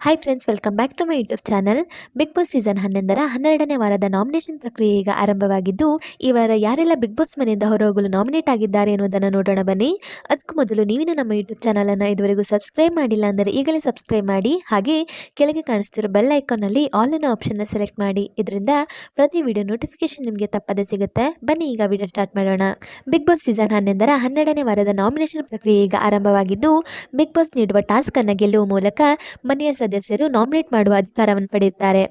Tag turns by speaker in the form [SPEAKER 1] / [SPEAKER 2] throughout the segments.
[SPEAKER 1] Hi friends welcome back to my YouTube channel Bigg Boss season ಹನ್ನೊಂದರ ಹನ್ನೆರಡನೇ ವಾರದ nomination ಪ್ರಕ್ರಿಯೆ ಈಗ ಆರಂಭವಾಗಿದ್ದು, ಈ ವಾರ ಯಾರೆಲ್ಲ ಬಿಗ್ ಬಾಸ್ ಮನೆಯಿಂದ ಹೊರಹೋಗಲು ನಾಮಿನೇಟ್ ಆಗಿದ್ದಾರೆ ಎನ್ನುವುದನ್ನು ನೋಡೋಣ ಬನ್ನಿ. ಅದಕ್ಕೂ ಮೊದಲು ನೀವಿನ ನಮ್ಮ ಯೂಟ್ಯೂಬ್ ಚಾನಲನ್ನು ಇದುವರೆಗೂ ಸಬ್ಸ್ಕ್ರೈಬ್ ಮಾಡಿಲ್ಲ ಅಂದರೆ ಈಗಲೇ ಸಬ್ಸ್ಕ್ರೈಬ್ ಮಾಡಿ. ಹಾಗೆ ಕೆಳಗೆ ಕಾಣಿಸ್ತಿರೋ ಬೆಲ್ ಐಕಾನಲ್ಲಿ ಆಲ್ ಅನ್ನೋ ಆಪ್ಷನ್ನ ಸೆಲೆಕ್ಟ್ ಮಾಡಿ. ಇದರಿಂದ ಪ್ರತಿ ವಿಡಿಯೋ ನೋಟಿಫಿಕೇಶನ್ ನಿಮಗೆ ತಪ್ಪದೆ ಸಿಗುತ್ತೆ. ಬನ್ನಿ ಈಗ ವಿಡಿಯೋ ಸ್ಟಾರ್ಟ್ ಮಾಡೋಣ. ಬಿಗ್ ಬಾಸ್ ಸೀಸನ್ ಹನ್ನೊಂದರ ಹನ್ನೆರಡನೇ ವಾರದ ನಾಮಿನೇಷನ್ ಪ್ರಕ್ರಿಯೆ ಈಗ ಆರಂಭವಾಗಿದ್ದು ಬಿಗ್ ಬಾಸ್ ನೀಡುವ ಟಾಸ್ಕ್ ಅನ್ನು ಗೆಲ್ಲುವ ಮೂಲಕ ಮನೆಯ ಸದಸ್ಯರು ನಾಮಿನೇಟ್ ಮಾಡುವ ಅಧಿಕಾರವನ್ನು ಪಡೆಯುತ್ತಾರೆ.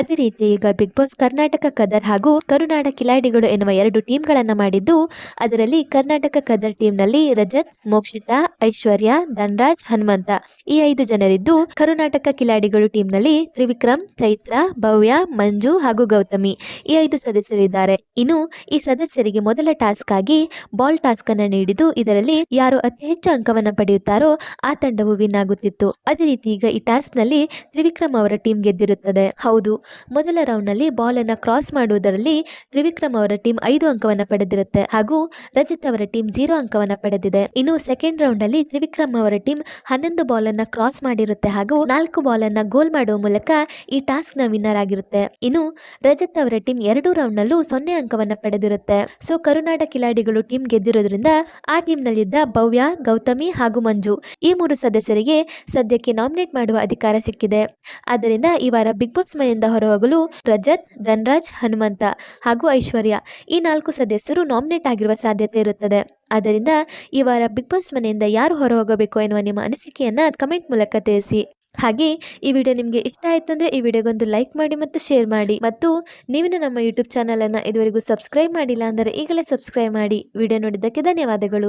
[SPEAKER 1] ಅದೇ ರೀತಿ ಈಗ ಬಿಗ್ ಬಾಸ್ ಕರ್ನಾಟಕ ಕದರ್ ಹಾಗೂ ಕರುನಾಡ ಕಿಲಾಡಿಗಳು ಎನ್ನುವ ಎರಡು ಟೀಮ್ಗಳನ್ನು ಮಾಡಿದ್ದು, ಅದರಲ್ಲಿ ಕರ್ನಾಟಕ ಕದರ್ ಟೀಮ್ನಲ್ಲಿ ರಜತ್, ಮೋಕ್ಷಿತಾ, ಐಶ್ವರ್ಯ, ಧನ್ರಾಜ್, ಹನುಮಂತ. ಈ ಐದು ಜನರಿದ್ದು ಕರುನಾಟಕ ಕಿಲಾಡಿಗಳು ಟೀಮ್ನಲ್ಲಿ ತ್ರಿವಿಕ್ರಮ್, ಚೈತ್ರ, ಭವ್ಯ, ಮಂಜು ಹಾಗೂ ಗೌತಮಿ ಈ ಐದು ಸದಸ್ಯರಿದ್ದಾರೆ. ಇನ್ನು ಈ ಸದಸ್ಯರಿಗೆ ಮೊದಲ ಟಾಸ್ಕ್ ಆಗಿ ಬಾಲ್ ಟಾಸ್ಕ್ ಅನ್ನು ನೀಡಿದ್ದು, ಇದರಲ್ಲಿ ಯಾರು ಅತಿ ಹೆಚ್ಚು ಅಂಕವನ್ನು ಪಡೆಯುತ್ತಾರೋ ಆ ತಂಡವು ವಿನ್ ಆಗುತ್ತಿತ್ತು. ಅದೇ ರೀತಿ ಈಗ ಈ ಟಾಸ್ಕ್ ನಲ್ಲಿ ತ್ರಿವಿಕ್ರಮ್ ಅವರ ಟೀಮ್ ಗೆದ್ದಿರುತ್ತದೆ. ಹೌದು, ಮೊದಲ ರೌಂಡ್ನಲ್ಲಿ ಬಾಲ್ ಅನ್ನು ಕ್ರಾಸ್ ಮಾಡುವುದರಲ್ಲಿ ತ್ರಿವಿಕ್ರಮ್ ಅವರ ಟೀಮ್ ಐದು ಅಂಕವನ್ನು ಪಡೆದಿರುತ್ತೆ ಹಾಗೂ ರಜತ್ ಅವರ ಟೀಮ್ ಜೀರೋ ಅಂಕವನ್ನು ಪಡೆದಿದೆ. ಇನ್ನು ಸೆಕೆಂಡ್ ರೌಂಡ್ ಅಲ್ಲಿ ತ್ರಿವಿಕ್ರಮ್ ಅವರ ಟೀಮ್ ಹನ್ನೊಂದು ಅನ್ನು ಕ್ರಾಸ್ ಮಾಡಿರುತ್ತೆ ಹಾಗೂ ನಾಲ್ಕು ಅನ್ನು ಗೋಲ್ ಮಾಡುವ ಮೂಲಕ ಈ ಟಾಸ್ಕ್ನ ವಿನ್ನರ್ ಆಗಿರುತ್ತೆ. ಇನ್ನು ರಜತ್ ಅವರ ಟೀಮ್ ಎರಡು ರೌಂಡ್ ನಲ್ಲೂ ಸೊನ್ನೆ ಅಂಕವನ್ನು ಪಡೆದಿರುತ್ತೆ. ಸೊ ಕರುನಾಡ ಕಿಲಾಡಿಗಳು ಟೀಮ್ ಗೆದ್ದಿರೋದ್ರಿಂದ ಆ ಟೀಮ್ ನಲ್ಲಿದ್ದ ಭವ್ಯ, ಗೌತಮಿ ಹಾಗೂ ಮಂಜು ಈ ಮೂರು ಸದಸ್ಯರಿಗೆ ಸದ್ಯಕ್ಕೆ ನಾಮಿನೇಟ್ ಮಾಡುವ ಅಧಿಕಾರ ಸಿಕ್ಕಿದೆ. ಆದ್ದರಿಂದ ಈ ವಾರ ಬಿಗ್ ಬಾಸ್ ಮನೆಯಿಂದ ಹೊರಹೋಗಲು ರಜತ್, ಧನ್ರಾಜ್, ಹನುಮಂತ ಹಾಗೂ ಐಶ್ವರ್ಯ ಈ ನಾಲ್ಕು ಸದಸ್ಯರು ನಾಮಿನೇಟ್ ಆಗಿರುವ ಸಾಧ್ಯತೆ ಇರುತ್ತದೆ. ಆದ್ದರಿಂದ ಈ ವಾರ ಬಿಗ್ ಬಾಸ್ ಮನೆಯಿಂದ ಯಾರು ಹೊರಹೋಗಬೇಕು ಎನ್ನುವ ನಿಮ್ಮ ಅನಿಸಿಕೆಯನ್ನು ಕಮೆಂಟ್ ಮೂಲಕ ತಿಳಿಸಿ. ಹಾಗೆ ಈ ವಿಡಿಯೋ ನಿಮಗೆ ಇಷ್ಟ ಆಯಿತು ಅಂದರೆ ಈ ವಿಡಿಯೋಗೊಂದು ಲೈಕ್ ಮಾಡಿ ಮತ್ತು ಶೇರ್ ಮಾಡಿ. ಮತ್ತು ನೀವಿನ ನಮ್ಮ ಯೂಟ್ಯೂಬ್ ಚಾನಲನ್ನು ಇದುವರೆಗೂ ಸಬ್ಸ್ಕ್ರೈಬ್ ಮಾಡಿಲ್ಲ ಅಂದರೆ ಈಗಲೇ ಸಬ್ಸ್ಕ್ರೈಬ್ ಮಾಡಿ. ವಿಡಿಯೋ ನೋಡಿದ್ದಕ್ಕೆ ಧನ್ಯವಾದಗಳು.